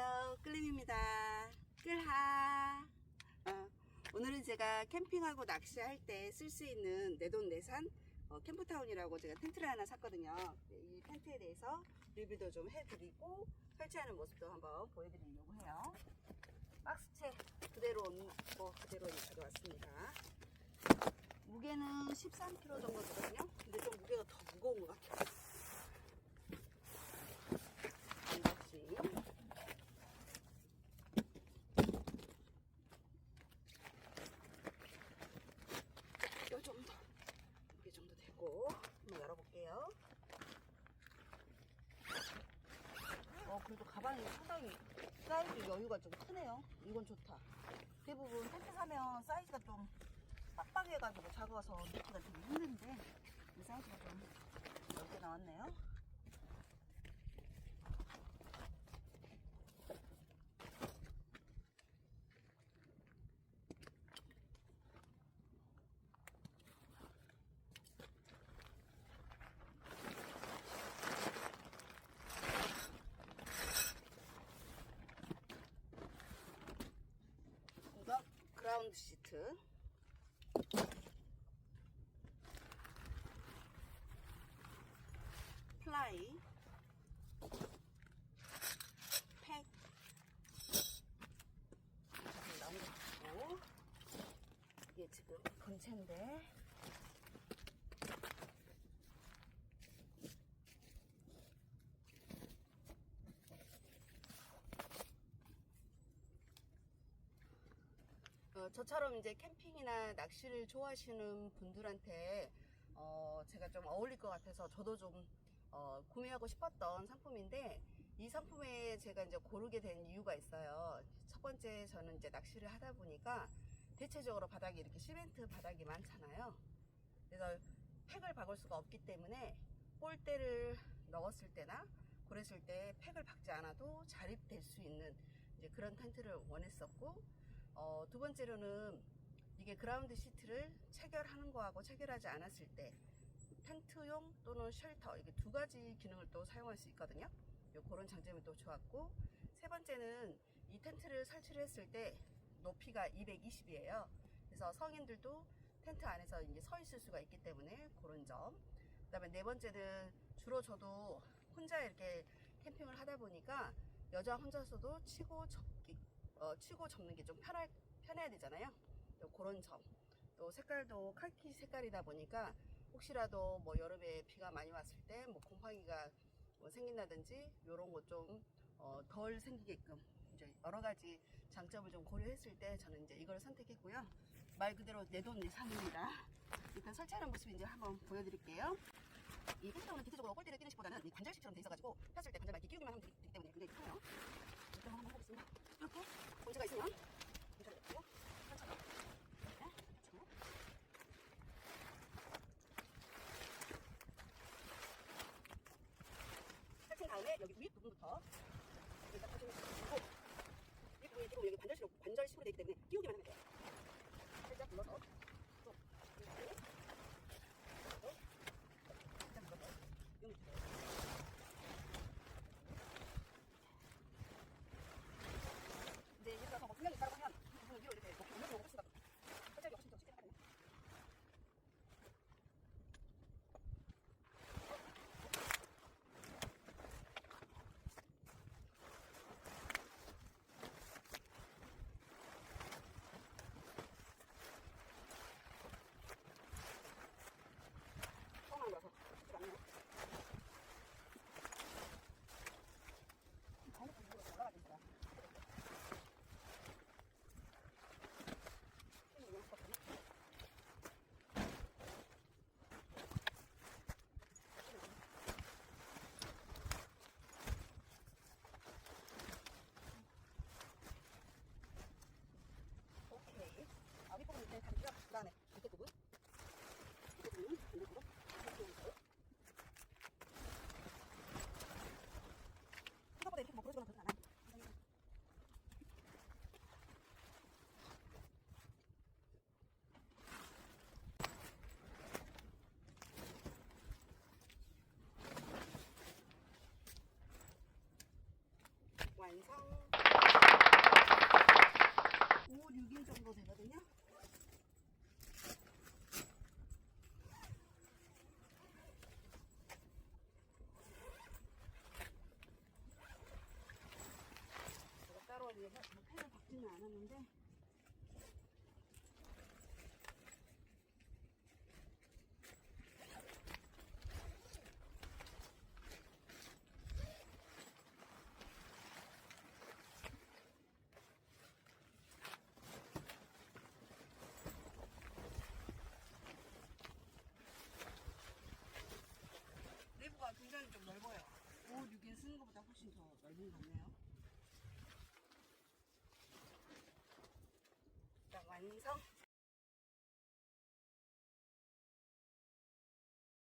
안녕하세요. 끌림입니다. 끌하. 어, 오늘은 제가 캠핑하고 낚시할 때 쓸 수 있는 내돈내산 어, 캠프타운이라고 제가 텐트를 하나 샀거든요. 네, 이 텐트에 대해서 리뷰도 좀 해드리고 설치하는 모습도 한번 보여드리려고 해요. 박스채 그대로 온거 그대로 가져왔습니다. 무게는 13kg 정도 되거든요. 근데 좀 무게가 더 무거운 것 같아요. 언박싱. 요 정도. 이 정도 되고. 한번 열어볼게요. 어, 그래도 가방이 상당히 사이즈 여유가 좀 크네요. 이건 좋다. 대부분 텐트 사면 사이즈가 좀 빡빡해가지고 작아서 넣기가 좀 힘든데 이 사이즈가 좀 넓게 나왔네요. 이거 그 시트. 플라이. 팩. 이렇게 나온 거 있고. 이게 지금 본체인데. 어, 저처럼 이제 캠핑이나 낚시를 좋아하시는 분들한테 어, 제가 좀 어울릴 것 같아서 저도 좀 어, 구매하고 싶었던 상품인데 이 상품에 제가 이제 고르게 된 이유가 있어요. 첫 번째 저는 이제 낚시를 하다 보니까 대체적으로 바닥이 이렇게 시멘트 바닥이 많잖아요. 그래서 팩을 박을 수가 없기 때문에 볼대를 넣었을 때나 그랬을 때 팩을 박지 않아도 자립될 수 있는 이제 그런 텐트를 원했었고 어, 두 번째로는 이게 그라운드 시트를 체결하는 거하고 체결하지 않았을 때 텐트용 또는 쉘터 이게 두 가지 기능을 또 사용할 수 있거든요. 요 그런 장점이 또 좋았고 세 번째는 이 텐트를 설치를 했을 때 높이가 220이에요. 그래서 성인들도 텐트 안에서 이제 서 있을 수가 있기 때문에 그런 점. 그다음에 네 번째는 주로 저도 혼자 이렇게 캠핑을 하다 보니까 여자 혼자서도 치고 접기 어, 치고 접는 게 좀 편할, 편해야 되잖아요. 또 그런 점. 또 색깔도 칼키 색깔이다 보니까 혹시라도 뭐 여름에 비가 많이 왔을 때 뭐 곰팡이가 뭐 생긴다든지 이런 거좀 어, 덜 생기게끔 이제 여러 가지 장점을 좀 고려했을 때 저는 이제 이걸 선택했고요. 말 그대로 내돈 내산입니다. 일단 설치하는 모습 이제 한번 보여드릴게요. 이 텐트는 기체적으로 꼴대를 끼는 식보다는 이 관절식처럼 돼 있어가지고 폈을 때 관절만 이렇게 끼우기만 하면 되기 때문에 굉장히 편해요. 일단 한번 해보겠습니다. 이렇게 본체가 있으면 본체를 넣고요. 천천히. 네, 그렇죠. 설친 다음에 여기 윗 부분부터 일단 해주고 윗 부분이 지금 여기 관절식으로 관절식으로 되기 때문에 끼우기만 하면 돼요. 살짝 눌러서 6일 정도 되거든요. 따로 이렇게 뭐 펜을 박지는 않았는데 것 같네요. 자, 완성.